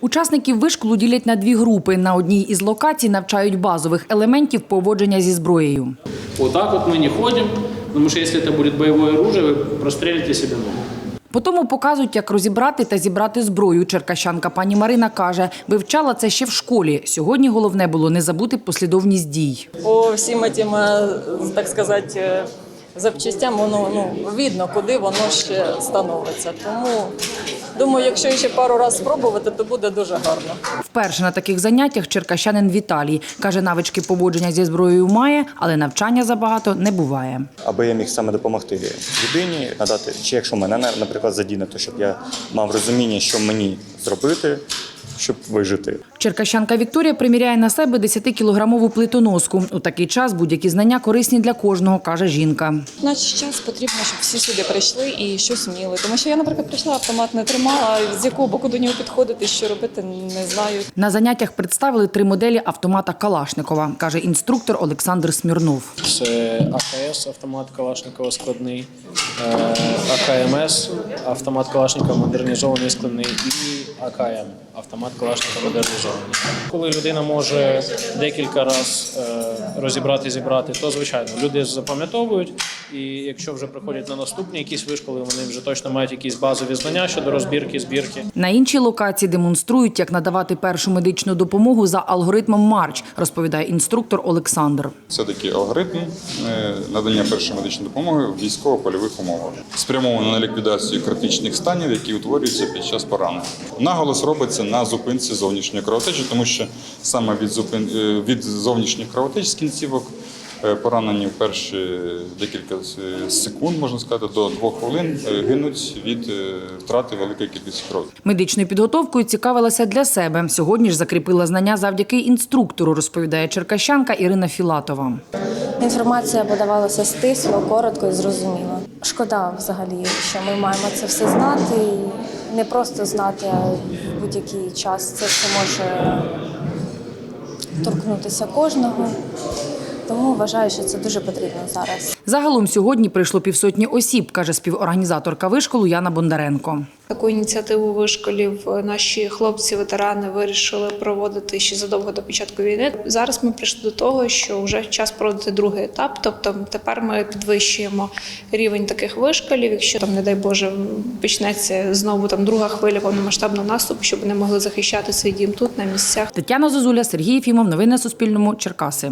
Учасників вишколу ділять на дві групи. На одній із локацій навчають базових елементів поводження зі зброєю. Вот так вот мы не ходим, потому что если это будет боевое оружие, вы прострелите себе ногу. Потім показують, як розібрати та зібрати зброю. Черкащанка пані Марина каже, вивчала це ще в школі. Сьогодні головне було не забути послідовність дій. По всім этим, е, так сказати, е, запчастям воно ну, видно, куди воно ще становиться. Тому думаю, якщо ще пару разів спробувати, то буде дуже гарно. Вперше на таких заняттях черкащанин Віталій каже, навички поводження зі зброєю має, але навчання забагато не буває. аби я міг саме допомогти людині, надати, чи якщо мене, наприклад, задіне, то щоб я мав розуміння, що мені зробити, щоб вижити. Черкащанка Вікторія приміряє на себе 10-кілограмову плитоноску. У такий час будь-які знання корисні для кожного, каже жінка. В наш час потрібно, щоб всі сюди прийшли і щось вміли. Тому що я, наприклад, прийшла, автомат не тримала, з якого боку до нього підходити, що робити, не знаю. На заняттях представили три моделі автомата Калашникова, каже інструктор Олександр Смірнов. Це АКС, автомат Калашникова складний, е, АКМС, автомат Калашникова модернізований складний і АКМ, автомат Калашникова модернізований. Коли людина може декілька разів розібрати, зібрати, то звичайно люди запам'ятовують. І якщо вже приходять на наступні якісь вишколи, вони вже точно мають якісь базові знання щодо розбірки, збірки. На іншій локації демонструють, як надавати першу медичну допомогу за алгоритмом Марч, розповідає інструктор Олександр. Це такий алгоритм е, надання першої медичної допомоги в військово-польових умовах, спрямовано на ліквідацію критичних станів, які утворюються під час поранення. Наголос робиться на зупинці зовнішньої кровотечі, тому що саме від зупин е, від зовнішніх кровотеч з кінцівок. е, Поранені в перші декілька е, секунд, можна сказати, до двох хвилин гинуть від втрати великої кількості крові. Медичною підготовкою цікавилася для себе. Сьогодні ж закріпила знання завдяки інструктору, розповідає черкащанка Ірина Філатова. Інформація подавалася стисло, коротко і зрозуміло. Шкода взагалі, що ми маємо це все знати і не просто знати, а в будь-який час це все може торкнутися кожного. Тому вважаю, що це дуже потрібно зараз. Загалом сьогодні прийшло півсотні осіб, каже співорганізаторка вишколу Яна Бондаренко. Таку ініціативу вишколів наші хлопці-ветерани вирішили проводити ще задовго до початку війни. Зараз ми прийшли до того, що вже час проводити другий етап. Тобто тепер ми підвищуємо рівень таких вишколів. Якщо там, не дай Боже, почнеться знову там друга хвиля повномасштабного наступу, щоб вони могли захищати свій дім тут на місцях. Тетяна Зозуля, Сергій Єфімов. Новини на Суспільному. Черкаси.